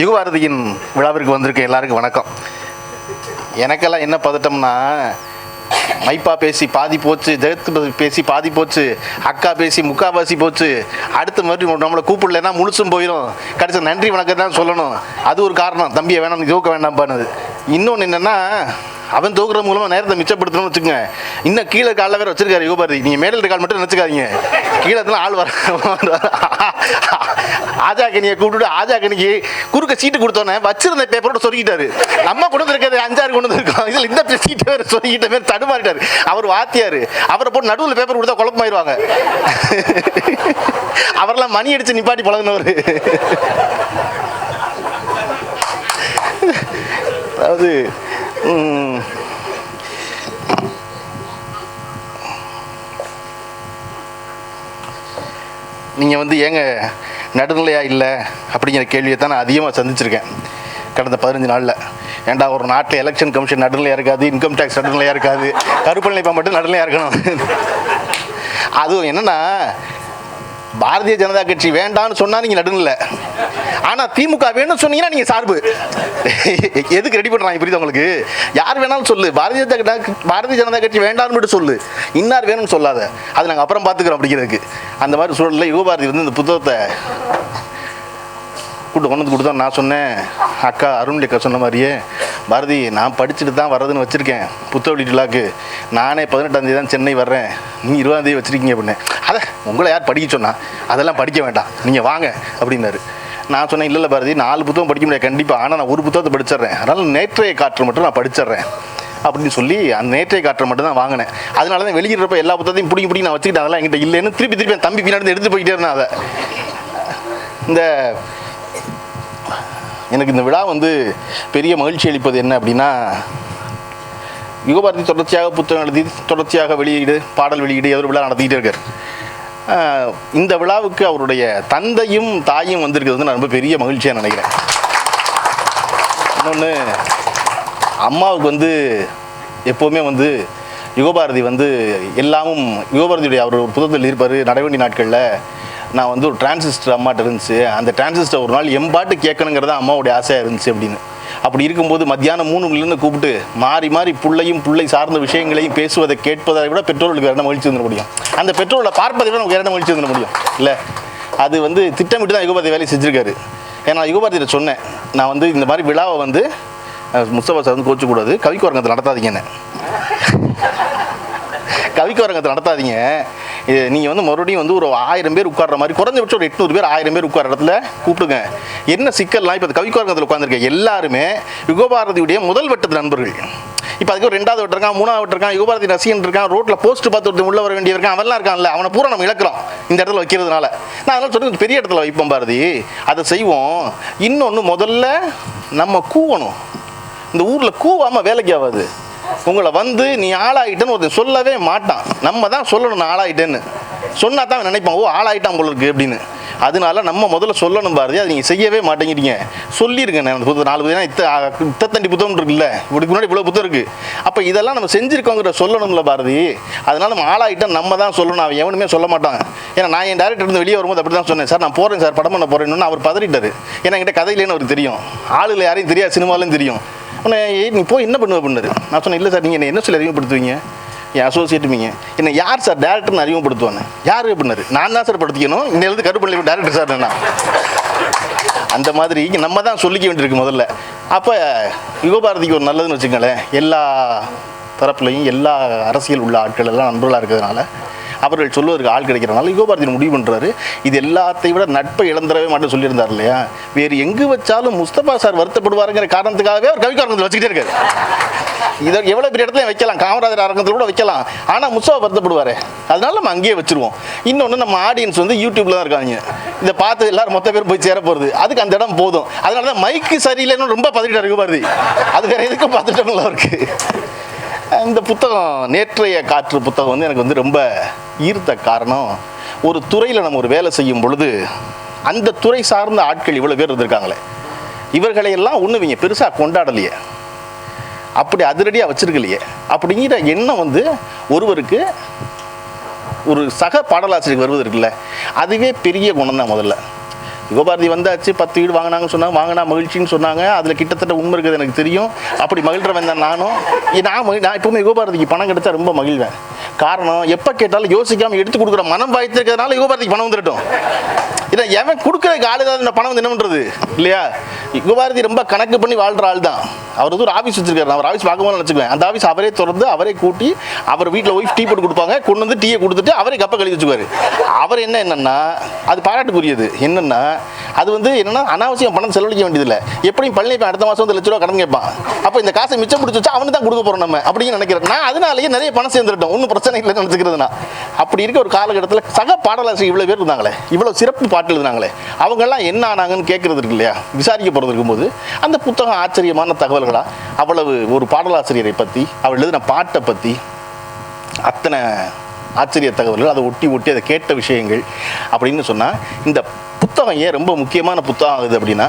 யுகபாரதியின் விழாவிற்கு வந்திருக்க எல்லாருக்கும் வணக்கம். எனக்கெல்லாம் என்ன பதட்டம்னா மைப்பா பேசி பாதி போச்சு ஜெகத் பேசி பாதி போச்சு அக்கா பேசி முக்காவாசி போச்சு அடுத்த மாதிரி நம்மளை கூப்பிடலன்னா முழுசும் போயிடும் கடைசி நன்றி வணக்கம் தான் சொல்லணும். அது ஒரு காரணம். தம்பியை வேணாம் நீ தூக்க வேண்டாம் இன்னொன்று என்னென்னா அவன் தூக்குறது மூலமாக நேரத்தை மிச்சப்படுத்தணும்னு வச்சுக்கோங்க இன்னும் கீழே காலில் வேற வச்சிருக்காரு யோபாரதி நீங்கள் மேடல் இருக்க கால் மட்டும் நினச்சிக்காதீங்க கீழே இருந்தாலும் ஆள் வர ஆஜா கனியை கூப்பிட்டு ஆஜா கனிக்கு குறுக்க சீட்டு கொடுத்தோன்னே வச்சிருந்த பேப்பரோட சொல்லிக்கிட்டாரு நம்ம கொண்டு வந்திருக்கிறது அஞ்சாறு கொண்டு வந்திருக்கோம் இதில் இந்த சீட்டை வேறு சொல்லிக்கிட்ட பேர் தடுமாறிட்டாரு அவர் வாத்தியாரு அவரை போட்டு நடுவில் பேப்பர் கொடுத்தா குழப்பமாயிருவாங்க அவரெல்லாம் மணி அடிச்சு நிப்பாட்டி பழகினவர் அதாவது நீங்கள் வந்து ஏங்க நடுநிலையாக இல்லை அப்படிங்கிற கேள்வியை தான் நான் அதிகமாக சந்திச்சிருக்கேன். கடந்த பதினஞ்சு நாளில். ஏன்டா ஒரு நாட்டில் எலெக்ஷன் கமிஷன் நடுநிலையாக இருக்காது இன்கம் டேக்ஸ் நடுநிலையாக இருக்காது கருப்பு நிலைப்பா மட்டும் நடுநிலையாக இருக்கணும். அதுவும் என்னென்னா பாரதிய ஜனதா கட்சி வேண்டாம்னு சொன்னால் நீங்கள் நடுநில. ஆனால் திமுக வேணும்னு சொன்னீங்கன்னா நீங்கள் சார்பு. எதுக்கு ரெடி பண்ணுறாங்க புரியுது உங்களுக்கு? யார் வேணாலும் சொல்லு. பாரதிய ஜனதா பாரதிய ஜனதா கட்சி வேண்டாம்னு மட்டும் சொல்லு. இன்னார் வேணும்னு சொல்லாத. அது நாங்கள் அப்புறம் பார்த்துக்கிறோம் அப்படிங்கிறதுக்கு. அந்த மாதிரி சூழலில் யுவபாரதி வந்து இந்த புத்தகத்தை கூட்டு கொண்டு வந்து கொடுத்தா நான் சொன்னேன். அக்கா அருண்லி அக்கா சொன்ன மாதிரியே பாரதி நான் படிச்சுட்டு தான் வர்றதுன்னு வச்சுருக்கேன். புத்தக வெளியிட்டுலாக்கு நானே பதினெட்டாம் தேதி தான் சென்னை வர்றேன். நீ இருபதாம் தேதி வச்சுருக்கீங்க அப்படின்னு. அதை உங்களை யார் படிக்க சொன்னா? அதெல்லாம் படிக்க வேண்டாம். நீங்கள் வாங்க அப்படின்னாரு. நான் சொன்னேன் இல்லை இல்லை பாரதி நாலு புத்தகம் படிக்க முடியாது. கண்டிப்பாக ஆனால் நான் ஒரு புத்தகத்தை படிச்சிடுறேன். அதனால் நேற்றைய காற்று மட்டும் நான் படிச்சிடுறேன். அப்படின்னு சொல்லி அந்த நேற்றைய காற்றை மட்டும் தான் வாங்கினேன். அதனால தான் வெளியிடுறப்ப எல்லா புத்தகத்தையும் பிடிங்கி பிடிங்கி நான் வச்சுக்கிட்டேன் அதெல்லாம் என்கிட்ட இல்லைன்னு திருப்பி திருப்பி என் தம்பி பின்னாடி எடுத்து போயிட்டே இருந்தேன் அதை. இந்த எனக்கு இந்த விழா வந்து பெரிய மகிழ்ச்சி அளிப்பது என்ன அப்படின்னா யுகபாரதி தொடர்ச்சியாக புத்தகம் எழுதி தொடர்ச்சியாக வெளியீடு பாடல் வெளியீடு எதிர் விழா நடத்திக்கிட்டே இருக்கார். இந்த விழாவுக்கு அவருடைய தந்தையும் தாயும் வந்திருக்கிறது வந்து நான் ரொம்ப பெரிய மகிழ்ச்சியாக நினைக்கிறேன். இன்னொன்று அம்மாவுக்கு வந்து எப்போவுமே வந்து யுகபாரதி வந்து எல்லாமும் யுகபாரதியுடைய அவர் ஒரு புத்தகத்தில் இருப்பார் நடைவண்டி நாட்களில் நான் வந்து ஒரு டிரான்சிஸ்டர் அம்மாட்ட இருந்துச்சு. அந்த டிரான்சிஸ்டர் ஒரு நாள் எம்பாட்டு கேட்கணுங்கிறது அம்மாவுடைய ஆசையாக இருந்துச்சு அப்படின்னு. அப்படி இருக்கும்போது மத்தியானம் மூணு மணிலேருந்து கூப்பிட்டு மாறி மாறி பிள்ளையும் பிள்ளை சார்ந்த விஷயங்களையும் பேசுவதை கேட்பதை விட பெற்றோர்களுக்கு வேற என்ன மகிழ்ச்சி வந்துட முடியும்? அந்த பெற்றோர்களை பார்ப்பதை விட நமக்கு வேற மகிழ்ச்சி வந்துட முடியும்? இல்லை. அது வந்து திட்டமிட்டு தான் யுகபாரதி வேலையை செஞ்சுருக்காரு. ஏன்னா யுகபாரதியில் சொன்னேன். நான் வந்து இந்த மாதிரி விழாவை வந்து முஸ்தபா சார் வந்து கோச்சக்கூடாது என்ன? கவிக்கு வரங்கத்தை நடத்தாதீங்க. இது நீங்கள் வந்து மறுபடியும் வந்து ஒரு ஆயிரம் பேர் உட்கார்ற மாதிரி குறைஞ்சபட்சம் ஒரு எட்நூறு பேர் ஆயிரம் பேர் உட்கார இடத்துல கூப்பிடுங்க. என்ன சிக்கல்லாம் இப்போ கவிக்கோரங்கத்தில் உட்காந்துருக்க எல்லாருமே யுகபாரதியுடைய முதல் வட்டத்து நண்பர்கள். இப்போ அதுக்கு ரெண்டாவது வட்டம் இருக்கான் மூணாவது இருக்கான் யுகபாரதி ரசிகன் இருக்கான் ரோட்டில் போஸ்ட் பார்த்து ஒருத்தர் உள்ள வர வேண்டிய இருக்கான் அவன்லாம் இருக்கான்ல அவனை பூரா நம்ம இழக்கிறோம் இந்த இடத்துல வைக்கிறதுனால. நான் அதெல்லாம் சொல்லி பெரிய இடத்துல வைப்போம் பாரதி. அதை செய்வோம். இன்னொன்று முதல்ல நம்ம கூவணும். இந்த ஊரில் கூவாமல் வேலைக்கு ஆகாது உங்களை வந்து நீ ஆளாயிட்டேன்னு ஒருத்தன் சொல்லவே மாட்டான். நம்ம தான் சொல்லணும் நான் ஆளாயிட்டேன்னு. சொன்னா தான் அவன் நினைப்பான் ஓ ஆளாயிட்டான் போல இருக்கு அப்படின்னு. அதனால நம்ம முதல்ல சொல்லணும் பாரதி அதை நீங்கள் செய்யவே மாட்டேங்கிறீங்க. சொல்லியிருக்கேன் நான் அந்த புத்தகம் நாலு பேர் இத்த இத்தத்தண்டி புத்தகம் இருக்குல்ல இப்படிக்கு முன்னாடி இவ்வளோ புத்தகம் இருக்குது அப்போ இதெல்லாம் நம்ம செஞ்சுருக்கோங்கிற சொல்லணும்ல பாரதி. அதனால நம்ம ஆளாயிட்டோம் நம்ம தான் சொல்லணும் அவன் எவனுமே சொல்ல மாட்டான். ஏன்னா நான் என் டேரக்டர் இருந்து வெளியே வரும்போது அப்படி தான் சொன்னேன் சார் நான் போகிறேன் சார் படம் பண்ண போகிறேன்னு அவர் பதறிட்டார். ஏன்னா என்கிட்ட கதையிலேன்னு அவருக்கு தெரியும். ஆளுல யாரையும் தெரியாது சினிமாலையும் தெரியும். உன்னை ஏய், நீ போய் என்ன பண்ணுவ பண்ணாரு நான் சொன்னேன் இல்லை சார் நீங்கள் என்ன சொல்லி அறிமுகப்படுத்துவீங்க? என் அசோசியேட்டுமீங்க என்ன யார் சார் டேரக்டர்னு அறிமுகப்படுத்துவானே? யார் பண்ணாரு நான் தான் சார் படுத்திக்கணும். இன்னிலிருந்து கருப்பள்ளி டேரக்டர் சார் நான். அந்த மாதிரி நம்ம தான் சொல்லிக்க வேண்டியிருக்கு முதல்ல. அப்போ யுகபாரதிக்கு ஒரு நல்லதுன்னு வச்சுக்கங்களேன் எல்லா தரப்புலையும் எல்லா அரசியல் உள்ள ஆட்கள் எல்லாம் நண்பர்களாக இருக்கிறதுனால அவர்கள் சொல்வதற்கு ஆள் கிடைக்கிறனால யுகபாரதி முடிவு பண்ணுறாரு இது எல்லாத்தையும் விட நட்பை இழந்துடவே மாட்டேன் சொல்லியிருந்தார் இல்லையா? வேறு எங்கு வச்சாலும் முஸ்தபா சார் வருத்தப்படுவாருங்கிற காரணத்துக்காகவே அவர் கவிக்காரங்கத்தில் வச்சுக்கிட்டே இருக்காரு. இதை எவ்வளோ பெரிய இடத்துல வைக்கலாம் காமராஜர் அரங்கத்தில் கூட வைக்கலாம். ஆனால் முஸ்தபா வருத்தப்படுவார். அதனால நம்ம அங்கேயே வச்சுருவோம். இன்னொன்று நம்ம ஆடியன்ஸ் வந்து யூடியூப்பில் தான் இருக்காங்க. இதை பார்த்து எல்லாரும் மொத்த பேர் போய் சேர போகிறது அதுக்கு அந்த இடம் போதும். அதனால தான் மைக்கு சரியில்லைன்னு ரொம்ப பதறிட்டு பாருதி அது வேறு எதுக்கும் பார்த்துட்டோம்ல அவருக்கு. இந்த புத்தகம் நேற்றைய காற்று புத்தகம் வந்து எனக்கு வந்து ரொம்ப ஈர்த்த காரணம் ஒரு துறையில் நம்ம ஒரு வேலை செய்யும் பொழுது அந்த துறை சார்ந்த ஆட்கள் இவ்வளோ பேர் இருந்திருக்காங்களே. இவர்களையெல்லாம் ஒன்று இவங்க பெருசாக கொண்டாடலையே. அப்படி அதிரடியாக வச்சுருக்கலையே. அப்படிங்கிற எண்ணம் வந்து ஒருவருக்கு ஒரு சக பாடலாசிரியர் வருவது இருக்குல்ல அதுவே பெரிய குணம் தான் முதல்ல. யுகபாரதி வந்தாச்சு பத்து வீடு வாங்கினாங்கன்னு சொன்னாங்க வாங்கினா மகிழ்ச்சின்னு சொன்னாங்க அதில் கிட்டத்தட்ட உண்மை இருக்குது எனக்கு தெரியும். அப்படி மகிழ்கிறவன் தான் நானும். நான் மகிழ் நான் எப்பவுமே யுகபாரதிக்கு பணம் கிடைச்சா ரொம்ப மகிழ்வேன். காரணம் எப்போ கேட்டாலும் யோசிக்காமல் எடுத்து கொடுக்குற மனம் வாய்த்திருக்கிறதுனால யுகபாரதிக்கு பணம் வந்துடட்டும் இதை எவன் கொடுக்குறதுக்கு ஆளு இந்த பணம் வந்து என்ன பண்ணுறது இல்லையா? யுகபாரதி ரொம்ப கணக்கு பண்ணி வாழ்கிற ஆள் தான் அவர் வந்து ஒரு ஆஃபீஸ் வச்சிருக்காரு. அவர் ஆஃபீஸ் பார்க்கும்போது நினச்சிக்குவேன் அந்த ஆஃபீஸ் அவரே திறந்து அவரே கூட்டி அவர் வீட்டில் ஒய்ஃப் டீ போட்டு கொடுப்பாங்க. கொண்டு வந்து டீயை கொடுத்துட்டு அவரே கப்பை கழுவி வச்சுக்குவார். அவர் என்ன என்னென்னா அது பாராட்டுக்குரியது. என்னென்னா அது வந்து என்னென்னா அனாவசியம் பணம் செலவழிக்க வேண்டியதில்லை. எப்படியும் பழனி அடுத்த மாதம் வந்து லட்ச ரூபா கடன் கேட்பான். அப்போ இந்த காசை மிச்சம் பிடிச்சி வச்சா அவனு தான் கொடுக்க போகிறோம் நம்ம அப்படின்னு நினைக்கிறேன். நான் அதனாலேயே நிறைய பணம் சேர்ந்துட்டோம் ஒன்றும் பிரச்சனை இல்லைன்னு நினச்சிக்கிறது நான் அப்படி இருக்க ஒரு காலகட்டத்தில் சக பாடலாசிரியர் இவ்வளோ பேர் இருந்தாங்களே. இவ்வளோ சிறப்பு பாட்டு எழுதினாங்களே அவங்கெல்லாம் என்ன ஆனாங்கன்னு கேட்குறது இருக்கு இல்லையா? விசாரிக்க போகிறது இருக்கும்போது அந்த புத்தகம் ஆச்சரியமான தகவல்களாக அவ்வளவு ஒரு பாடலாசிரியரை பற்றி அவள் எழுதின பாட்டை பற்றி அத்தனை ஆச்சரிய தகவல்கள் அதை ஒட்டி ஒட்டி அதை கேட்ட விஷயங்கள் அப்படின்னு சொன்னால் இந்த புத்தகம் ஏன் ரொம்ப முக்கியமான புத்தகம் ஆகுது அப்படின்னா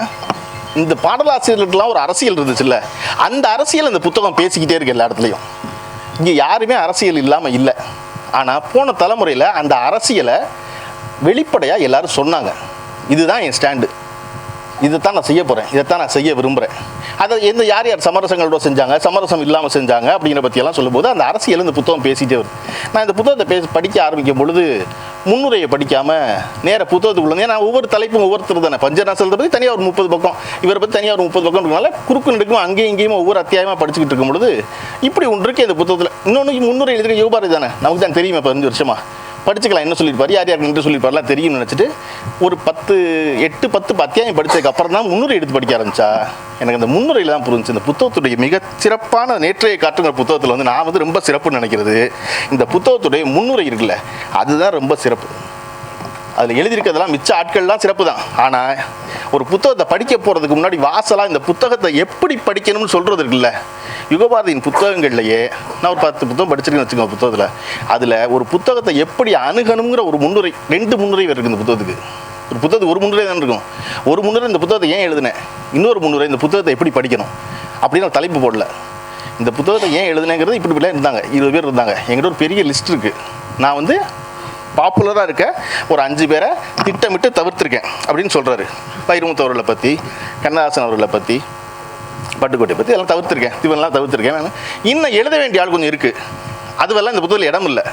இந்த பாடலாசிரியர்களுக்கெல்லாம் ஒரு அரசியல் இருந்துச்சுல்ல அந்த அரசியல் இந்த புத்தகம் பேசிக்கிட்டே இருக்கு எல்லா இடத்துலையும். இங்கே யாருமே அரசியல் இல்லாமல் இல்லை. ஆனால் போன தலைமுறையில் அந்த அரசியலை வெளிப்படையாக எல்லாரும் சொன்னாங்க. இதுதான் என் ஸ்டாண்டு இதைத்தான் நான் செய்ய போகிறேன் இதைத்தான் நான் செய்ய விரும்புகிறேன் அதை எந்த யார் யார் சமரசங்களோட செஞ்சாங்க சமரசம் இல்லாமல் செஞ்சாங்க அப்படிங்கிற பற்றியெல்லாம் சொல்லும்போது அந்த அரசியல் இந்த புத்தகம் பேசிகிட்டே வருது. நான் இந்த புத்தகத்தை பேசி படிக்க ஆரம்பிக்கும் பொழுது முன்னுரையை படிக்காமல் நேர புத்தகத்துக்குள்ள நான் ஒவ்வொரு தலைப்பும் ஒவ்வொருத்தர் தானே. பஞ்சநாசலத்தை பற்றி தனியாக ஒரு முப்பது பக்கம் இவரை பற்றி தனியாக ஒரு முப்பது பக்கம் இருக்கனால குறுக்கு நெடுக்கும் அங்கேயும் இங்கேயும் ஒவ்வொரு அத்தியாயமாக படிச்சுக்கிட்டு இருக்கும் பொழுது இப்படி ஒன்று இருக்கு இந்த புத்தகத்தில். இன்னொன்று முன்னுரை எழுதுகிற யோபாரி தானே. நமக்கு தான் தெரியுமே பதினஞ்சு வருஷமாக படிச்சுக்கலாம் என்ன சொல்லியிருப்பார் யார் யார் நின்று சொல்லியிருப்பார்லாம் தெரியும்னு நினச்சிட்டு ஒரு பத்து எட்டு பத்து அத்தியாயம் படித்ததுக்கு அப்புறம் தான் முன்னுரை எடுத்து படிக்க ஆரம்பிச்சா? எனக்கு அந்த முன்னுரையில் தான் புரிஞ்சு இந்த புத்தகத்துடைய மிக சிறப்பான நேற்றைய காட்டுங்கிற புத்தகத்தில் வந்து நான் வந்து ரொம்ப சிறப்புன்னு நினைக்கிறது. இந்த புத்தகத்துடைய முன்னுரை இருக்குல்ல அதுதான் ரொம்ப சிறப்பு. அதில் எழுதியிருக்கிறதெல்லாம் மிச்ச ஆட்கள்லாம் சிறப்பு தான் ஆனால் ஒரு புத்தகத்தை படிக்க போகிறதுக்கு முன்னாடி வாசலாக இந்த புத்தகத்தை எப்படி படிக்கணும்னு சொல்கிறது இருக்குல்ல. யுகபாரதியின் புத்தகங்கள்லையே நான் ஒரு பத்து புத்தகம் படிச்சிருக்கேன்னு வச்சுக்கோங்க புத்தகத்தில். அதில் ஒரு புத்தகத்தை எப்படி அணுகணுங்கிற ஒரு முன்னுரை ரெண்டு முன்னுரை இருக்குது இந்த புத்தகத்துக்கு. ஒரு புத்தகத்துக்கு ஒரு முன்னுரை தான் இருக்கும். ஒரு முன்னுரை இந்த புத்தகத்தை ஏன் எழுதினேன்? இன்னொரு முன்னுரை இந்த புத்தகத்தை எப்படி படிக்கணும்? அப்படின்னு தலைப்பு போடல. இந்த புத்தகத்தை ஏன் எழுதுனேங்கிறது இப்படி இப்படிலாம் இருந்தாங்க. இருபது பேர் இருந்தாங்க. எங்கிட்ட ஒரு பெரிய லிஸ்ட் இருக்குது நான் வந்து பாப்புலராக இருக்க ஒரு அஞ்சு பேரை திட்டமிட்டு தவிர்த்திருக்கேன் அப்படின்னு சொல்கிறாரு வைரமுத்து அவர்களை பற்றி கண்ணதாசன் அவர்களை பற்றி பட்டுக்கோட்டை பற்றி எல்லாம் தவிர்த்திருக்கேன். இவன்லாம் தவிர்த்திருக்கேன். நான் இன்னும் எழுத வேண்டிய ஆள் கொஞ்சம் இருக்குது அதுவெல்லாம் இந்த புத்தகத்தில் இடம் இல்லை.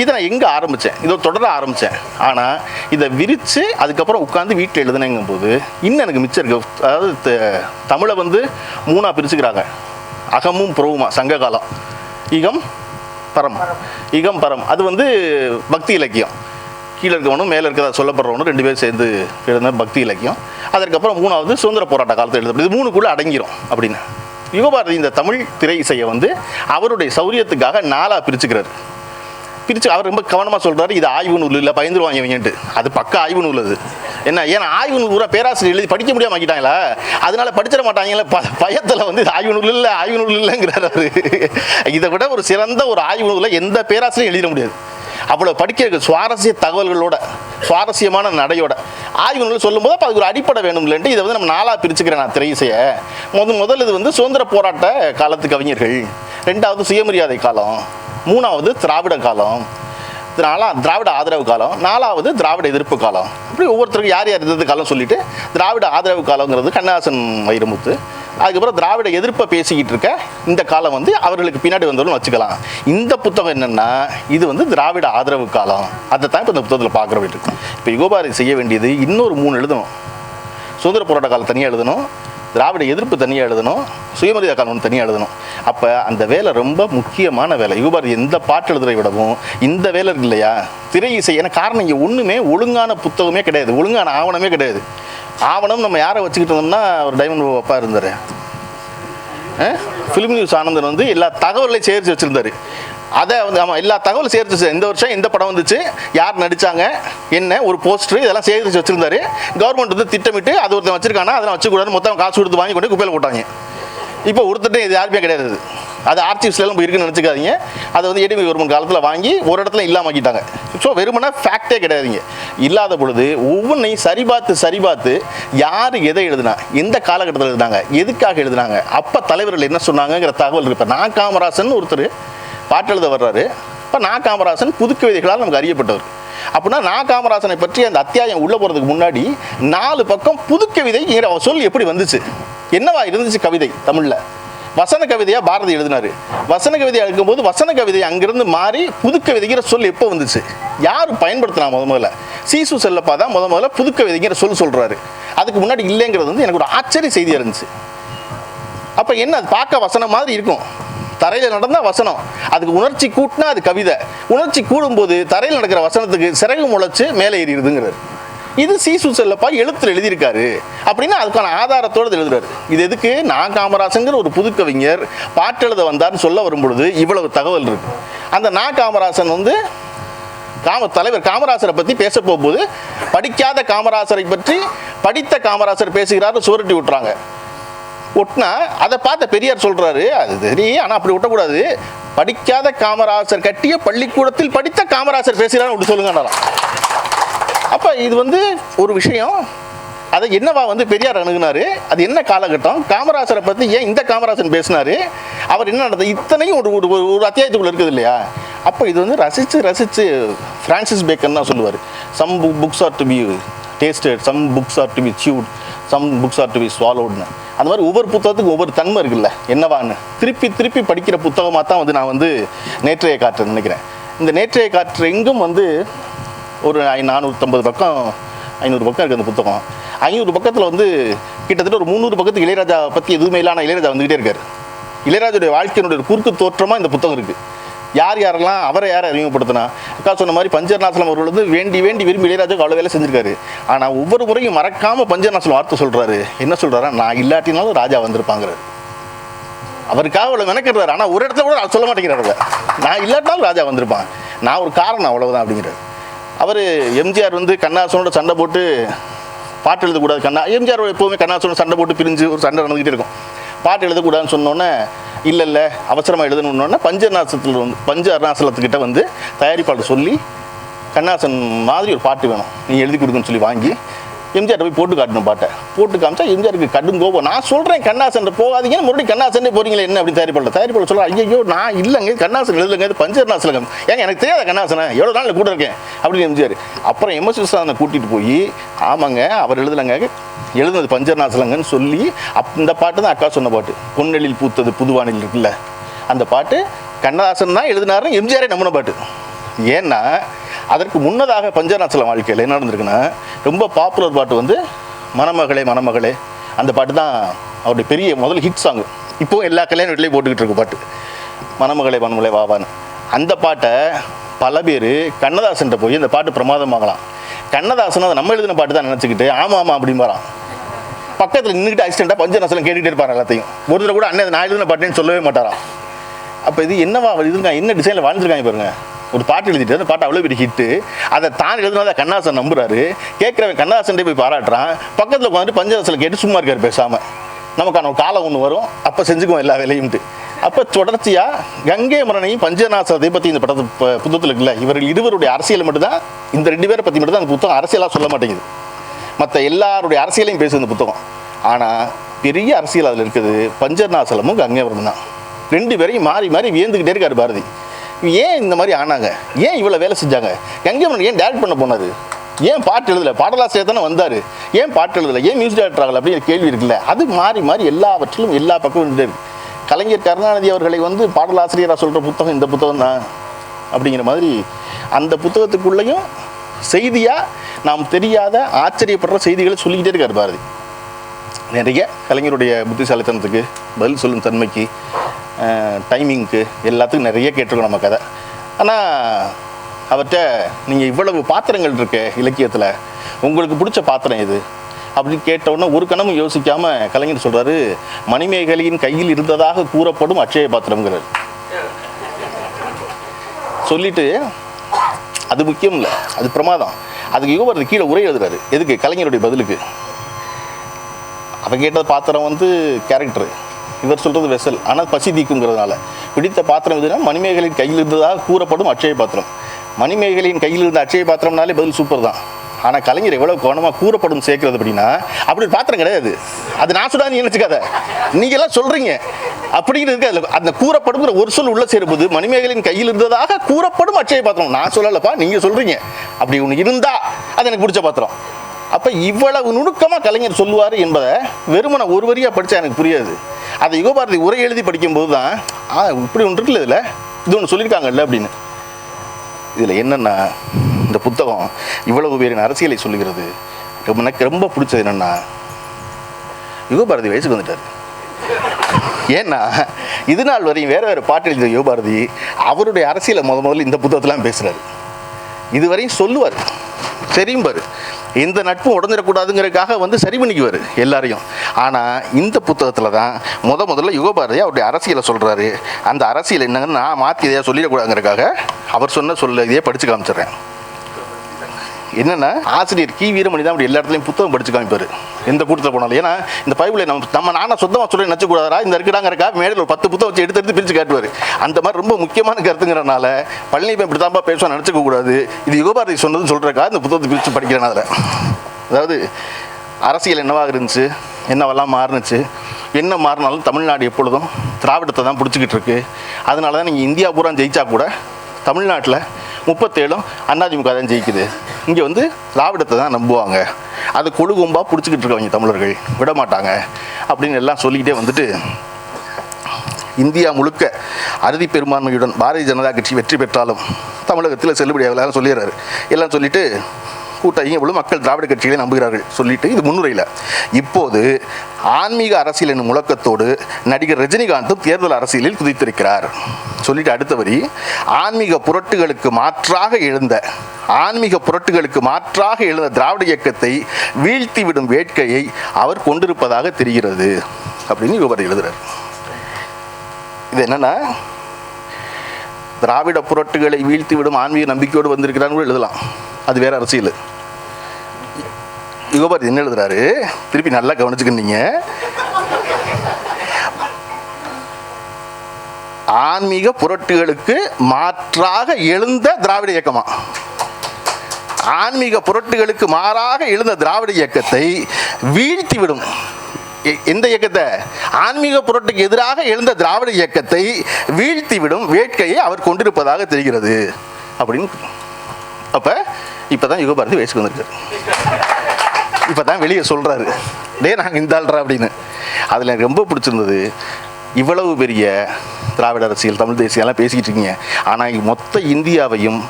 இதை நான் எங்கே ஆரம்பித்தேன் இதை தொடர ஆரம்பித்தேன் ஆனால் இதை விரித்து அதுக்கப்புறம் உட்காந்து வீட்டில் எழுதுனேங்கும் போது இன்னும் எனக்கு மிச்சம் இருக்கு. அதாவது தமிழை வந்து மூணாக பிரிச்சுக்கிறாங்க. அகமும் புறவுமா சங்க காலம் பரம் இகம் பரம். அது வந்து பக்தி இலக்கியம். கீழே இருக்கவனும் மேலே இருக்கிறதா சொல்லப்படுறவனும் ரெண்டு பேரும் சேர்ந்து எழுதின பக்தி இலக்கியம். அதற்கப்புறம் மூணாவது சுதந்திர போராட்ட காலத்தில் எழுதப்படுது இது மூணுக்குள்ளே அடங்கிரும் அப்படின்னு. யுகபாரதி இந்த தமிழ் திரை இசையை வந்து அவருடைய சௌரியத்துக்காக நாளாக பிரிச்சுக்கிறார். பிரித்து அவர் ரொம்ப கவனமாக சொல்கிறாரு இது ஆய்வு நூல் இல்லை பயந்துருவாங்க இவங்கன்ட்டு. அது பக்க ஆய்வு நூல் அது. என்ன ஏன்னா ஆய்வு நூல் பூரா பேராசிரியர் எழுதி படிக்க முடியாம ஆக்கிட்டாங்களா? அதனால படிச்சிட மாட்டாங்களே ப பயத்தில் வந்து இது ஆய்வு நூல் இல்லை ஆய்வு நூல் இல்லைங்கிறாரு அவர். இதை விட ஒரு சிறந்த ஒரு ஆய்வு நூலை எந்த பேராசிரியரும் எழுதிட முடியாது. அவ்வளோ படிக்கிற சுவாரஸ்ய தகவல்களோட சுவாரஸ்யமான நடையோட ஆய்வு நூல் சொல்லும்போது அப்போ அதுக்கு ஒரு அடிப்படை வேணும் இல்லைன்ட்டு இதை வந்து நம்ம நாளாக பிரிச்சுக்கிறேன் நான் திரை இசையை முதல் முதல் இது வந்து சுதந்திர போராட்ட காலத்து கவிஞர்கள் ரெண்டாவது சுயமரியாதை காலம் மூணாவது திராவிட காலம். நாலா திராவிட ஆதரவு காலம். நாலாவது திராவிட எதிர்ப்பு காலம். இப்படி ஒவ்வொருத்தருக்கும் யார் யார் எதிர்த்து காலம் சொல்லிட்டு திராவிட ஆதரவு காலங்கிறது கண்ணதாசன் வைரமுத்து. அதுக்கப்புறம் திராவிட எதிர்ப்பை பேசிக்கிட்டு இருக்க இந்த காலம் வந்து அவர்களுக்கு பின்னாடி வந்தவரும் வச்சுக்கலாம். இந்த புத்தகம் என்னென்னா இது வந்து திராவிட ஆதரவு காலம். அதை தான் இப்போ இந்த புத்தகத்தில் பார்க்குற வேண்டியிருக்கும் இப்போ யுகோபாரி செய்ய வேண்டியது இன்னொரு மூணு எழுதணும். சுதந்திர போராட்ட காலம் தனியாக எழுதணும். திராவிட எதிர்ப்பு தனியாக எழுதணும் சுயமரியாதை காலம் தனியாக எழுதணும். அப்போ அந்த வேலை ரொம்ப முக்கியமான வேலை. யுகபாரதி எந்த பாட்டு எழுதுறதை விடவும் இந்த வேலை இருக்கு இல்லையா? திரை இசை ஏன்னா காரணம் இங்கே ஒன்றுமே ஒழுங்கான புத்தகமே கிடையாது ஒழுங்கான ஆவணமே கிடையாது. ஆவணம் நம்ம யாரை வச்சுக்கிட்டு இருந்தோம்னா ஒரு டைமண்ட் அப்பா இருந்தார். ஃபிலிம் நியூஸ் ஆனந்தன் வந்து எல்லா தகவலையும் சேர்த்து வச்சுருந்தார். அதை வந்து ஆமாம் எல்லா தகவலும் சேர்த்து இந்த வருஷம் எந்த படம் வந்துச்சு. யார் நடித்தாங்க என்ன ஒரு போஸ்டர் இதெல்லாம் சேர்த்து வச்சுருந்தாரு. கவர்மெண்ட் வந்து திட்டமிட்டு அது ஒருத்தன் வச்சிருக்கானா அதெல்லாம் வச்சுக்கூடாது மொத்தம் காசு கொடுத்து வாங்கி கொண்டு குப்பையில் போட்டாங்க. இப்போ ஒருத்தட்டே இது யாருமே கிடையாது அது. அது போய் இருக்குன்னு நினச்சிக்காதீங்க. அதை வந்து ஏடிஎம் கவர்மெண்ட் காலத்தில் வாங்கி ஒரு இடத்துல இல்லாமக்கிட்டாங்க ஸோ வெறுமனா ஃபேக்டே கிடையாதுங்க. இல்லாத பொழுது ஒவ்வொன்றையும் சரி பார்த்து சரி பார்த்து யார் எதை எழுதுனா எந்த காலகட்டத்தில் எழுதினாங்க எதுக்காக எழுதுனாங்க அப்போ தலைவர்கள் என்ன சொன்னாங்கங்கிற தகவல் இருப்பேன் இப்போ நான் காமராசன் ஒருத்தர் பாட்டெழுத வர்றாரு. இப்போ நா காமராசன் புதுக்கு விதைகளால் நமக்கு அறியப்பட்டவர். அப்படின்னா நான் காமராசனை பற்றி அந்த அத்தியாயம் உள்ள போகிறதுக்கு முன்னாடி நாலு பக்கம் புதுக்கவிதை கவிதைங்கிற சொல் எப்படி வந்துச்சு? என்னவா இருந்துச்சு கவிதை தமிழில்? வசன கவிதையாக பாரதி எழுதினாரு. வசன கவிதையாக இருக்கும்போது வசன கவிதை அங்கிருந்து மாறி புதுக்க கவிதைங்கிற சொல் எப்போ வந்துச்சு? யார் பயன்படுத்தினா முத முதல்ல? சீசு செல்லப்பா தான் முத முதல்ல புதுக்க கவிதைங்கிற சொல் சொல்கிறாரு அதுக்கு முன்னாடி இல்லைங்கிறது வந்து எனக்கு ஒரு ஆச்சரிய செய்தியாக இருந்துச்சு. அப்போ என்ன அது பார்க்க வசனம் மாதிரி இருக்கும். தரையில் நடந்தால் வசனம். அதுக்கு உணர்ச்சி கூட்டினா அது கவிதை. உணர்ச்சி கூடும்போது தரையில் நடக்கிற வசனத்துக்கு சிறகு முளைச்சு மேலே ஏறிடுதுங்கிறது இது சீசு செல்லப்பா எழுத்துல எழுதியிருக்காரு. அப்படின்னா அதுக்கான ஆதாரத்தோடு எழுதுறாரு. இது எதுக்கு? நான் காமராசங்கிற ஒரு புது கவிஞர் பாட்டெழுத வந்தார்னு சொல்ல வரும்பொழுது இவ்வளவு தகவல் இருக்கு. அந்த நா காமராசன் வந்து காம தலைவர் காமராசரை பற்றி பேச போகும்போது படிக்காத காமராசரை பற்றி படித்த காமராசர் பேசுகிறாரு சுவரட்டி விட்டுறாங்க. ஒட்டினா அதை பார்த்த பெரியார் சொல்றாரு அது சரி ஆனால் அப்படி ஒட்டக்கூடாது. படிக்காத காமராசர் கட்டிய பள்ளிக்கூடத்தில் படித்த காமராசர் பேசுகிறாரு அப்படி சொல்லுங்க அப்போ இது வந்து ஒரு விஷயம். அதை என்னவா வந்து பெரியார் அணுகுனாரு? அது என்ன காலகட்டம்? காமராசரை பற்றி ஏன் இந்த காமராசன் பேசினாரு? அவர் என்ன நடந்தது? இத்தனையும் ஒரு ஒரு ஒரு- ஒரு அத்தியாயத்துக்குள்ள இருக்குது இல்லையா? அப்போ இது வந்து ரசித்து ரசித்து ஃப்ரான்சிஸ் பேக்கன் தான் சொல்லுவார். Some books are to be tasted some books are to be chewed some books are to be ஸ்வாலோட்னு அந்த மாதிரி ஒவ்வொரு புத்தகத்துக்கும் ஒவ்வொரு தன்மை இருக்குல்ல. என்னவான்னு? திருப்பி திருப்பி படிக்கிற புத்தகமாக தான் வந்து நான் வந்து நேற்றைய காற்று நினைக்கிறேன். இந்த நேற்றைய காற்று எங்கும் வந்து ஒரு நானூற்றம்பது பக்கம் ஐநூறு பக்கம் இருக்குது அந்த புத்தகம். ஐநூறு பக்கத்தில் வந்து கிட்டத்தட்ட ஒரு முந்நூறு பக்கத்துக்கு இளையராஜா பற்றி எதுவுமே இல்லாமல் இளையராஜா வந்துக்கிட்டே இருக்கார். இளையராஜுடைய வாழ்க்கையினுடைய குறுக்கு தோற்றமாக இந்த புத்தகம் இருக்குது யார் யாரெல்லாம் அவரை யாரை அறிமுகப்படுத்தினா? அக்கா சொன்ன மாதிரி பஞ்சர்நாசலம் அவர்கள் வந்து வேண்டி வேண்டி விரும்பி இளையராஜாவுக்கு அவ்வளோ வேலை செஞ்சிருக்காரு. ஆனால் ஒவ்வொரு முறையும் மறக்காம பஞ்சர்நாசலம் வார்த்தை சொல்றாரு. என்ன சொல்றாரு நான் இல்லாட்டினாலும் ராஜா வந்திருப்பாங்கிறார். அவருக்காக அவ்வளோ மெனக்கிடுறாரு. ஆனால் ஒரு இடத்துல கூட சொல்ல மாட்டேங்கிறாரு நான் இல்லாட்டினாலும் ராஜா வந்திருப்பான். நான் ஒரு காரணம் அவ்வளவுதான் அப்படிங்கிறாரு. அவர் எம்ஜிஆர் வந்து கண்ணாசனோட சண்டை போட்டு பாட்டு எழுதக்கூடாது. கண்ணா எம்ஜிஆர் எப்போவுமே கண்ணாசனோட சண்டை போட்டு பிரிஞ்சு ஒரு சண்டை நடந்துக்கிட்டே இருக்கும். பாட்டு எழுதக்கூடாதுன்னு சொன்னோன்னே இல்லை இல்லை அவசரமாக எழுதணுன்னொன்னே அருணாசலத்தில் வந்து பஞ்ச அருணாசலத்துக்கிட்ட வந்து தயாரிப்பாளர் சொல்லி கண்ணாசன் மாதிரி ஒரு பாட்டு வேணும். நீ எழுதி கொடுக்குன்னு சொல்லி வாங்கி எம்ஜிஆர் போய் போட்டு காட்டணும் பாட்டை. போட்டு காமிச்சா எம்ஜிஆருக்கு கடும் கோபம். நான் சொல்கிறேன் கண்ணாசன் போகாதீங்கன்னு மறுபடியும் கண்ணாசன் போறீங்களே என்ன அப்படி தயாரிப்பாளர். தயாரிப்பாளர் சொல்ல ஐயோ நான் இல்லைங்க கண்ணாசன் எழுதுங்க இது அருணாசலம் ஏங்க எனக்கு தெரியாத கண்ணாசனை? எவ்வளோ நாள் கூட இருக்கேன். அப்படின்னு எம்ஜிஆர். அப்புறம் எம்எஸ் விஸ்வநாதனை கூட்டிகிட்டு போய் ஆமாங்க அவர் எழுதலைங்க. எழுதுனது பஞ்சர்நாசலங்கன்னு சொல்லி அப் இந்த பாட்டு தான் அக்கா சொன்ன பாட்டு. பொன்னெழில் பூத்தது புதுவானில் இருக்குல்ல. அந்த பாட்டு கண்ணதாசன் தான் எழுதினாருன்னு எம்ஜிஆரே நம்பின பாட்டு. ஏன்னா அதற்கு முன்னதாக பஞ்சநாசலம் வாழ்க்கையில் என்ன நடந்திருக்குன்னா ரொம்ப பாப்புலர் பாட்டு வந்து மணமகளே மணமகளே. அந்த பாட்டு தான் அவருடைய பெரிய முதல் ஹிட் சாங் இப்போ எல்லா கல்யாண வீட்லேயும் போட்டுக்கிட்டு இருக்கு பாட்டு. மணமகளே மணமகளே வாவான்னு. அந்த பாட்டை பல பேர் கண்ணதாசன்ட்ட போய் இந்த பாட்டு பிரமாதமாகலாம். கண்ணதாசன் அதை நம்ம எழுதின பாட்டு தான் நினச்சிக்கிட்டு ஆமாம் ஆமாம் அப்படிம்பாரான் பக்கத்தில் நின்றுக்கிட்டு அசிஸ்டண்ட்டாக பஞ்சநாசலம் கேட்டுகிட்டே இருப்பார் எல்லாத்தையும். ஒருத்தர் கூட அண்ணன் நான் எழுதின பாட்டுன்னு சொல்லவே மாட்டாராம் அப்போ இது என்னவா இதுங்க என்ன டிசைனில் வாழ்ந்துருக்காங்க பாருங்க. ஒரு பாட்டு எழுதிட்டு அந்த பாட்டு அவ்வளோ பெரிய ஹிட்டு அதை தான் எழுதுனதை கண்ணாசன் நம்புறாரு. கேட்குறவன் கண்ணாசன்டே போய் பாராட்டுறான். பக்கத்தில் உட்காந்துட்டு பஞ்சதாசில் கேட்டு சும்மா இருக்கார் பேசாமல் நமக்கான ஒரு காலம் ஒன்று வரும். அப்போ செஞ்சுக்குவோம் எல்லா வேலையும்ட்டு. அப்போ தொடர்ச்சியாக கங்கை மரணையும் பஞ்சநாசத்தை பற்றி இந்த படத்து புத்தகத்தில் இருக்குல்ல இவர்கள் இருவருடைய அரசியல் மட்டும்தான் இந்த ரெண்டு பேரை பற்றி மட்டும் தான் அந்த புத்தகம் அரசியலாக சொல்ல மாட்டேங்குது. மற்ற எல்லாருடைய அரசியலையும் பேசுது இந்த புத்தகம். ஆனால் பெரிய அரசியல் அதில் இருக்குது. பஞ்சர்நாசலமும் கங்கைவரம் தான். ரெண்டு பேரையும் மாறி மாறி வியந்துக்கிட்டே இருக்காரு பாரதி. ஏன் இந்த மாதிரி ஆனாங்க? ஏன் இவ்வளோ வேலை செஞ்சாங்க? கங்கைவரன் ஏன் டேரக்ட் பண்ண போனார்? ஏன் பாட்டு எழுதலை? பாடலாசிரியர் தானே வந்தார். ஏன் பாட்டு எழுதலை? ஏன் மியூசிக் டேரக்டர் ஆகலை? அப்படிங்கிற கேள்வி இருக்குல்ல. அது மாறி மாறி எல்லாவற்றிலும் எல்லா பக்கமும் இருக்கு. கலைஞர் கருணாநிதி அவர்களை வந்து பாடலாசிரியராக சொல்கிற புத்தகம் இந்த புத்தகம் தான். அப்படிங்கிற மாதிரி அந்த புத்தகத்துக்குள்ளேயும் செய்தியாக நாம் தெரியாத ஆச்சரியப்படுற செய்திகளை சொல்லிக்கிட்டே இருக்கார் பாரதி. நிறைய கலைஞருடைய புத்திசாலித்தனத்துக்கு பதில் சொல்லும் தன்மைக்கு டைமிங்க்கு எல்லாத்துக்கும் நிறைய கேட்டிருக்கோம் நம்ம கதை. ஆனால் அவர்கிட்ட நீங்கள் இவ்வளவு பாத்திரங்கள் இருக்கு இலக்கியத்தில் உங்களுக்கு பிடிச்ச பாத்திரம் எது? அப்படின்னு கேட்டவுடனே ஒரு கணமும் யோசிக்காமல் கலைஞர் சொல்கிறாரு மணிமேகலையின் கையில் இருந்ததாக கூறப்படும் அட்சய பாத்திரம்ங்கிறார். சொல்லிட்டு அது முக்கியம் இல்லை. அது பிரமாதம். அதுக்கு யுகவரது கீழே உரை எழுதுறாரு. எதுக்கு? கலைஞருடைய பதிலுக்கு. அவன் கேட்டது பாத்திரம் வந்து கேரக்டர். இவர் சொல்றது வெசல். ஆனால் பசி தீக்குங்கிறதுனால. பிடித்த பாத்திரம் எதுனா மணிமேகலின் கையில் இருந்ததாக கூறப்படும் அட்சய பாத்திரம். மணிமேகலின் கையில் இருந்த அட்சய பாத்திரம்னாலே பதில் சூப்பர் தான். ஆனால் கலைஞர் எவ்வளோ கவனமாக கூறப்படும் சேர்க்கிறது அப்படின்னா அப்படி ஒரு பாத்திரம் கிடையாது. அது நான் சொன்னா நீ நினச்சிக்காத. நீங்க எல்லாம் சொல்றீங்க அப்படிங்கிறது அதில் அந்த கூறப்படுங்கிற ஒரு சொல் உள்ள சேரும்போது மணிமேகலின் கையில் இருந்ததாக கூறப்படும் அச்சய பாத்திரம். நான் சொல்லலப்பா நீங்க சொல்றீங்க. அப்படி ஒன்று இருந்தா அது எனக்கு பிடிச்ச பாத்திரம். அப்போ இவ்வளவு நுணுக்கமாக கலைஞர் சொல்லுவார் என்பதை வெறுமனை ஒரு வரியாக படித்தா எனக்கு புரியாது. அதை யுகபாரதி உரை எழுதி படிக்கும்போது தான் ஆ இப்படி ஒன்று இருக்குல்ல இதில்? இது ஒன்று சொல்லியிருக்காங்கல்ல அப்படின்னு. இதில் என்னென்னா இந்த புத்தகம் இவ்வளவு பேரின் அரசியலை சொல்லுகிறது. எனக்கு ரொம்ப பிடிச்சது என்னென்னா யுகபாரதி வயசுக்கு வந்துட்டார். ஏன்னா இது நாள் வரையும் வேற வேற பாட்டு எழுதிய யுகபாரதி அவருடைய அரசியலை முத முதல்ல இந்த புத்தகத்தெலாம் பேசுறாரு. இதுவரையும் சொல்லுவார். தெரியும்பார் எந்த நட்பும் உடஞ்சிடக்கூடாதுங்கிறதுக்காக வந்து சரி பண்ணிக்குவார் எல்லாரையும். ஆனால் இந்த புத்தகத்தில் தான் முத முதல்ல யுகபாரதி அவருடைய அரசியலை சொல்கிறாரு அந்த அரசியல் என்னங்கன்னு நான் மாற்றி இதையாக சொல்லிடக்கூடாதுங்கிறதுக்காக அவர் சொன்ன சொல்ல இதையே படித்து காமிச்சிடுறேன். என்னன்னா ஆசிரியர் கி. வீரமணி தான் அப்படி எல்லா இடத்துலையும் புத்தகம் படிச்சு காமிப்பார். எந்த கூட்டத்தில் போனாலும். ஏன்னா இந்த பைபிளை நம்ம நம்ம நானா சொந்தமாக சொல்லி நினச்சக்கூடாதா? இந்த இருக்கிறாங்கிறக்கா மேடையில் ஒரு பத்து புத்தகம் வச்சு எடுத்து எடுத்து பிரித்து காட்டுவார். அந்த மாதிரி ரொம்ப முக்கியமான கருத்துங்கிறனால பழனி இப்படி தான்ப்பா பேசுவா நினச்சிக்க கூடாது. இது யுகபாரதி சொன்னதுன்னு சொல்கிறக்கா இந்த புத்தகத்தை பிரித்து படிக்கிறேன் அதில். அதாவது அரசியல் என்னவாக இருந்துச்சு? என்னவெல்லாம் மாறுனுச்சு? என்ன மாறினாலும் தமிழ்நாடு எப்பொழுதும் திராவிடத்தை தான் பிடிச்சிக்கிட்டு இருக்கு. அதனால தான் நீங்கள் இந்தியா பூரா ஜெயிச்சா கூட தமிழ்நாட்டில் முப்பத்தேழும் அதிமுக தான் ஜெயிக்குது. இங்கே வந்து திராவிடத்தை தான் நம்புவாங்க. அது கொழு கொம்பாக பிடிச்சிக்கிட்டு இருக்கவங்க தமிழர்கள். விட மாட்டாங்க அப்படின்னு எல்லாம் சொல்லிக்கிட்டே வந்துட்டு இந்தியா முழுக்க அறுதி பெரும்பான்மையுடன் பாரதிய ஜனதா கட்சி வெற்றி பெற்றாலும் தமிழகத்தில் செல்லுபடியாகலாம் சொல்லிடுறாரு. எல்லாம் சொல்லிட்டு கூட்டம் இவ்வளவு மக்கள் திராவிட கட்சிகளை நம்புகிறார்கள் சொல்லிட்டு இது முன்னுரையில். இப்போது ஆன்மீக அரசியல் என்னும் முழக்கத்தோடு நடிகர் ரஜினிகாந்தும் தேர்தல் அரசியலில் குதித்திருக்கிறார். சொல்லிட்டு அடுத்த வரி ஆன்மீக புரட்டுகளுக்கு மாற்றாக எழுந்த ஆன்மீக புரட்டுகளுக்கு மாற்றாக எழுந்த திராவிட இயக்கத்தை வீழ்த்திவிடும் வேட்கையை அவர் கொண்டிருப்பதாக தெரிகிறது. அப்படின்னு இவர் எழுதுறார். இது என்னன்னா திராவிட புரட்டுகளை வீழ்த்திவிடும் ஆன்மீக நம்பிக்கையோடு வந்திருக்கிறான்னு கூட எழுதலாம். அது வேற அரசியல். யுகபாரதி என்ன எழுதுறாரு? திருப்பி நல்லா கவனிச்சுக்கிட்டீங்க ஆன்மீக புரட்டுகளுக்கு மாற்றாக எழுந்த திராவிட இயக்கமா? ஆன்மீக புரட்டுகளுக்கு மாறாக எழுந்த திராவிட இயக்கத்தை வீழ்த்தி விடும் எ- எந்த இயக்கத்தை? ஆன்மீக புரட்டுக்கு எதிராக எழுந்த திராவிட இயக்கத்தை வீழ்த்தி விடும் வேட்கையை அவர் கொண்டிருப்பதாக தெரிகிறது. அப்படின்னு அப்ப இப்பதான் யுகபாரதி வயசுக்கு வந்திருக்காரு இப்போ தான் வெளியே சொல்கிறாரு டே நாங்கள் இந்த ஆள்றா அப்படின்னு. அதில் எனக்கு ரொம்ப பிடிச்சிருந்தது இவ்வளவு பெரிய திராவிட அரசியல் தமிழ் தேசியெல்லாம் பேசிக்கிட்டு இருக்கீங்க. ஆனால் மொத்த இந்தியாவையும்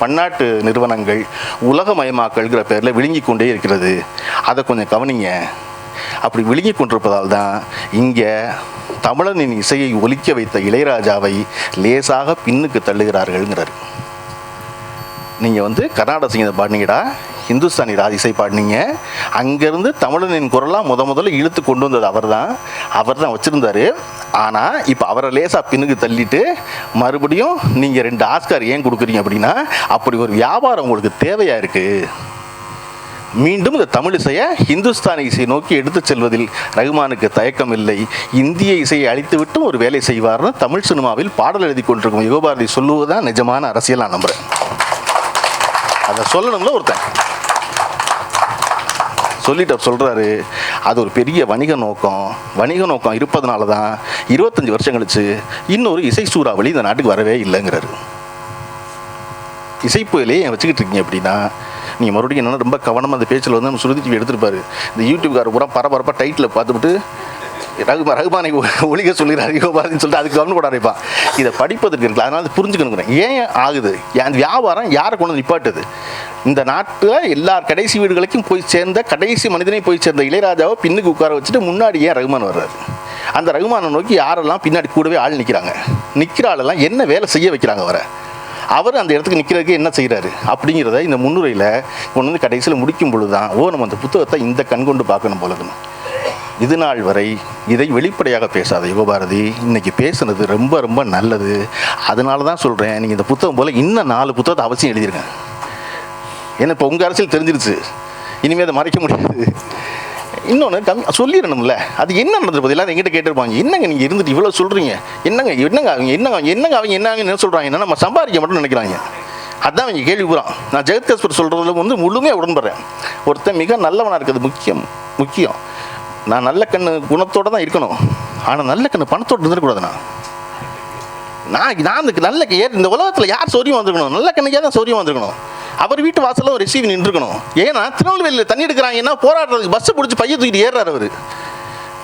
பன்னாட்டு நிறுவனங்கள் உலகமயமாக்கல்கிற பேரில் விழுங்கி கொண்டே இருக்கிறது. அதை கொஞ்சம் கவனிங்க. அப்படி விழுங்கி கொண்டிருப்பதால் தான் இங்கே தமிழனின் இசையை ஒலிக்க வைத்த இளையராஜாவை லேசாக பின்னுக்கு தள்ளுகிறார்கள்ங்கிறார். நீங்கள் வந்து கர்நாடக சங்கீதம் பாடினீங்கடா ஹிந்துஸ்தானி ராக பாடினீங்க. அங்கேருந்து தமிழனின் குரலாக முத முதல்ல இழுத்து கொண்டு வந்தது அவர் தான் அவர் தான் வச்சுருந்தாரு. ஆனால் இப்போ அவரை லேசாக பின்னுக்கு தள்ளிட்டு மறுபடியும் நீங்கள் ரெண்டு ஆஸ்கார் ஏன் கொடுக்குறீங்க அப்படின்னா அப்படி ஒரு வியாபாரம் உங்களுக்கு தேவையாக இருக்குது மீண்டும் இந்த தமிழ் இசையை ஹிந்துஸ்தானி இசையை நோக்கி எடுத்துச் செல்வதில் ரகுமானுக்கு தயக்கம் இல்லை. இந்திய இசையை அழித்துவிட்டும் ஒரு வேலை செய்வார்னு தமிழ் சினிமாவில் பாடல் எழுதி கொண்டிருக்கும் யுகபாரதி சொல்லுவதுதான் நிஜமான அரசியல் நான் நம்புகிறேன் அதை சொல்லணும்ல ஒருத்தன். சொல்லிட்டு சொல்கிறாரு அது ஒரு பெரிய வணிக நோக்கம். வணிக நோக்கம் இருப்பதனால தான் இருபத்தஞ்சி வருஷம் கழிச்சு இன்னொரு இசை சூறாவளி இந்த நாட்டுக்கு வரவே இல்லைங்கிறாரு. இசைப்புயலே ஏன் வச்சுக்கிட்டு இருக்கீங்க அப்படின்னா நீங்கள் மறுபடியும் என்னென்னா ரொம்ப கவனமாக அந்த பேச்சில் வந்து நம்ம சுருதி டிவி எடுத்துருப்பாரு. இந்த யூடியூப்கார பூரா பரபரப்பாக டைட்டில் பார்த்துவிட்டு ரகுமா ரகுமானை ஒழிக ஒழிக்க சொல்லிடுறாரு யோபாதின்னு சொல்லிட்டு அதுக்கு கவனம் கூட அடைப்பான் இதை படிப்பதற்கு இருக்குல்ல அதனால புரிஞ்சுக்கணுங்கிறேன் ஏன் ஆகுது? அந்த வியாபாரம்? யாரை கொண்டு வந்து நிப்பாட்டுது? இந்த நாட்டில் எல்லா கடைசி வீடுகளுக்கும் போய் சேர்ந்த கடைசி மனிதனையும் போய் சேர்ந்த இளையராஜாவை பின்னுக்கு உட்கார வச்சுட்டு முன்னாடி ஏன் ரகுமான் வர்றாரு? அந்த ரகுமானை நோக்கி யாரெல்லாம் பின்னாடி கூடவே ஆள் நிற்கிறாங்க நிற்கிற ஆளெல்லாம் என்ன வேலை செய்ய வைக்கிறாங்க அவரை? அவர் அந்த இடத்துக்கு நிற்கிறதுக்கு என்ன செய்கிறாரு அப்படிங்கிறத இந்த முன்னுரையில் கொண்டு வந்து கடைசியில் முடிக்கும் பொழுது தான் ஓ நம்ம அந்த புத்தகத்தை இந்த கண் கொண்டு பார்க்கணும் போலதுன்னு இது நாள் வரை இதை வெளிப்படையாக பேசாத யுகபாரதி. இன்னைக்கு பேசுனது ரொம்ப ரொம்ப நல்லது. அதனால தான் சொல்கிறேன் நீங்கள் இந்த புத்தகம் போல் இன்னும் நாலு புத்தகத்தை அவசியம் எழுதிருங்க. ஏன்னா இப்போ உங்கள் அரசியல் தெரிஞ்சிருச்சு. இனிமேல் அதை மறைக்க முடியாது. இன்னொன்று கம் சொல்லிடணும்ல. அது என்ன நடந்தது எல்லாரும் எங்கிட்ட கேட்டிருப்பாங்க. என்னங்க நீங்கள் இருந்துட்டு இவ்வளோ சொல்கிறீங்க என்னங்க என்னங்க அவங்க என்னங்க என்னங்க அவங்க என்னங்க என்ன சொல்கிறாங்க என்ன நம்ம சம்பாதிக்க மட்டும் நினைக்கிறாங்க. அதுதான் அவங்க கேள்வி பூரா. நான் ஜெகத் கஸ்பர் சொல்கிறதுல வந்து முழுமையாக உடன்படுறேன். ஒருத்தன் மிக நல்லவனாக இருக்கிறது முக்கியம் முக்கியம். நான் நல்ல கண்ணு குணத்தோடு தான் இருக்கணும். ஆனால் நல்ல கண்ணு பணத்தோடு இருந்துடக்கூடாது நான் நான் இந்த நல்ல ஏ இந்த உலகத்தில் யார் சௌரியம் வந்திருக்கணும்? நல்ல கண்ணுக்கே தான் சௌரியம் வந்திருக்கணும். அவர் வீட்டு வாசலில் ஒரு ரிசீவ் நின்றுக்கணும் ஏன்னா திருநெல்வேலியில் தண்ணி எடுக்கிறாங்கன்னா போராடுறதுக்கு பஸ்ஸை பிடிச்சி பைய தூக்கிட்டு ஏறாரு அவர்.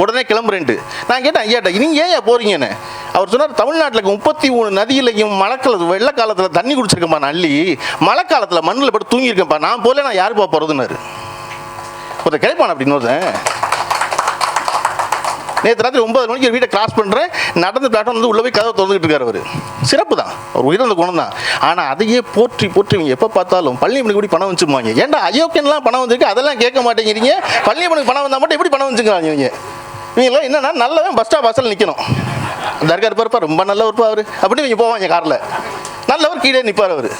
உடனே கிளம்புறேன்ட்டு. நான் கேட்டேன் ஐயாட்ட நீங்கள் ஏன் போகிறீங்கன்னு அவர் சொன்னார் தமிழ்நாட்டில் முப்பத்தி மூணு நதியிலையும் மழைக்கால வெள்ள காலத்தில் தண்ணி குடிச்சிருக்கேன்ப்பா நான் அள்ளி. மழை காலத்தில் மண்ணில் போட்டு தூங்கியிருக்கேன்ப்பா. நான் போல நான் யாருப்பா போகிறதுன்னாரு ஒருத்தர் கிடைப்பான் அப்படின்னு ஒருத்தன். நேற்று ராத்திரி ஒன்பது மணிக்கு ஒரு வீட்டை கிராஸ் பண்ணுறேன் நடந்து பிளாட்டம் வந்து உள்ளே போய் கதவை திறந்துக்கிட்டு இருக்காரு அவர். சிறப்பு தான். அவர் உயர்ந்த குணம் தான். ஆனால் அதையே போற்றி போற்றி இவங்க எப்போ பார்த்தாலும் பள்ளியம்மனுக்கு கூட பணம் வச்சுருவாங்க ஏன்டா அயோக்கியன்லாம் பணம் வந்திருக்கு? அதெல்லாம் கேட்க மாட்டேங்கிறீங்க. பள்ளியம்மனுக்கு பணம் வந்தால் மட்டும் எப்படி பணம் வச்சுக்கிறாங்க இவங்க. இவங்களாம் என்னென்னா நல்லவன் பஸ் ஸ்டாப் வாசல் நிற்கணும் தர்கா இருப்பாருப்பா ரொம்ப நல்லவர்ப்பா அவர் அப்படின்னு இவங்க போவாங்க காரில். நல்லவர் கீழே நிற்பார் அவர்.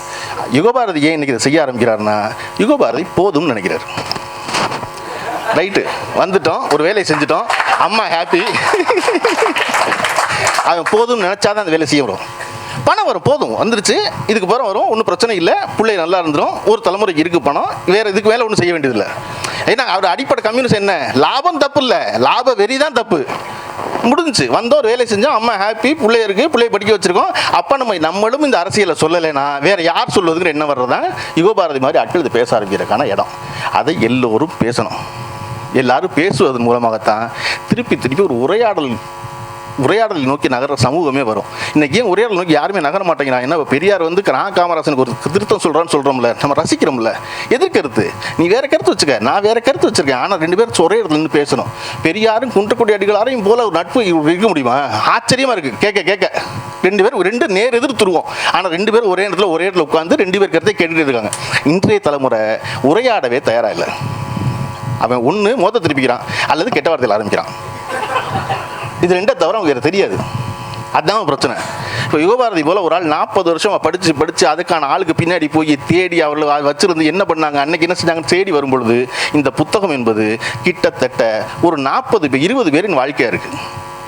யுகபாரதி ஏன் இன்னைக்கு இதை செய்ய ஆரம்பிக்கிறாருன்னா யுகபாரதி போதும்னு நினைக்கிறார். ரைட்டு வந்துட்டோம். ஒரு வேலையை செஞ்சுட்டோம். அம்மா ஹாப்பி அவன் போதும்னு நினச்சாதான் அந்த வேலை செய்ய வரும். பணம் வரும் போதும். வந்துருச்சு. இதுக்கு பிறகு வரும். ஒன்றும் பிரச்சனை இல்லை. பிள்ளை நல்லா இருந்துடும் ஒரு தலைமுறைக்கு இருக்குது பணம். வேறு இதுக்கு வேலை ஒன்றும் செய்ய வேண்டியதில்லை. ஏன்னா அவர் அடிப்படை கம்யூனிஸ்ட் என்ன? லாபம் தப்பு இல்லை. லாப வெறி தான் தப்பு. முடிஞ்சு வந்தோம் ஒரு வேலை செஞ்சோம். அம்மா ஹாப்பி பிள்ளை இருக்குது பிள்ளைய படிக்க வச்சுருக்கோம். அப்போ நம்ம நம்மளும் இந்த அரசியலை சொல்லலைன்னா வேறு யார் சொல்வதுங்கிற என்ன வர்றதா யுகபாரதி மாதிரி ஆட்கள் இது பேச ஆரம்பிக்கிறதுக்கான இடம். அதை எல்லோரும் பேசணும். எல்லாரும் பேசுவதன் மூலமாகத்தான் திருப்பி திருப்பி ஒரு உரையாடல் உரையாடலை நோக்கி நகர சமூகமே வரும். இன்னைக்கு ஏன் உரையாடல் நோக்கி யாருமே நகர மாட்டேங்கிறாங்க என்ன பெரியார் வந்து நான் காமராசனுக்கு ஒரு திருத்தம் சொல்கிறான்னு சொல்கிறோம்ல நம்ம ரசிக்கிறோம்ல. எதிர்கருத்து நீ வேற கருத்து வச்சுக்க. நான் வேற கருத்து வச்சிருக்கேன். ஆனால் ரெண்டு பேரும் ஒரே இடத்துல நின்று பேசணும். பெரியாரும் குன்றக்குடி அடிகளாரையும் போல ஒரு நட்பு இருக்க முடியுமா? ஆச்சரியமாக இருக்குது கேட்க கேட்க. ரெண்டு பேரும் ரெண்டு நேர் எதிர் துருவோம். ஆனால் ரெண்டு பேரும் ஒரே இடத்துல ஒரே இடத்துல உட்காந்து ரெண்டு பேர் கருத்தை கேட்டுட்டு இருக்காங்க. இன்றைய தலைமுறை உரையாடவே தயாராக இல்லை. அவன் ஒன்று மோத திருப்பிக்கிறான் அல்லது கெட்ட வார்த்தையில் ஆரம்பிக்கிறான். இது ரெண்டை தவிர அவங்க வேறு தெரியாது. அதுதான் பிரச்சனை. இப்போ யுகபாரதி போல் ஒரு ஆள் நாற்பது வருஷம் படித்து படித்து அதுக்கான ஆளுக்கு பின்னாடி போய் தேடி அவர்கள் வச்சுருந்து என்ன பண்ணாங்க அன்னைக்கு என்ன செஞ்சாங்க தேடி வரும்பொழுது இந்த புத்தகம் என்பது கிட்டத்தட்ட ஒரு நாற்பது இப்போ இருபது பேரின் வாழ்க்கையாக இருக்குது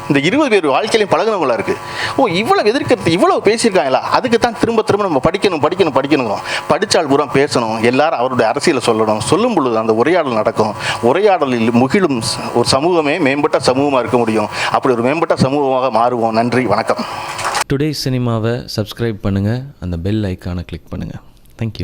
இந்த இருபது பேர் வாழ்க்கையிலையும் பழகினவங்களா இருக்கு. ஓ இவ்வளவு எதிர்க்கிறது இவ்வளவு பேசியிருக்காங்களா? அதுக்கு தான் திரும்ப திரும்ப நம்ம படிக்கணும் படிக்கணும் படிக்கணும் படித்தால் பூரா பேசணும். எல்லாரும் அவருடைய அரசியலை சொல்லணும். சொல்லும் பொழுது அந்த உரையாடல் நடக்கும். உரையாடலில் முகிலும் ஒரு சமூகமே மேம்பட்ட சமூகமாக இருக்க முடியும். அப்படி ஒரு மேம்பட்ட சமூகமாக மாறுவோம். நன்றி வணக்கம். டுடே சினிமாவை சப்ஸ்கிரைப் பண்ணுங்கள் அந்த பெல் ஐக்கானை கிளிக் பண்ணுங்கள் தேங்க்யூ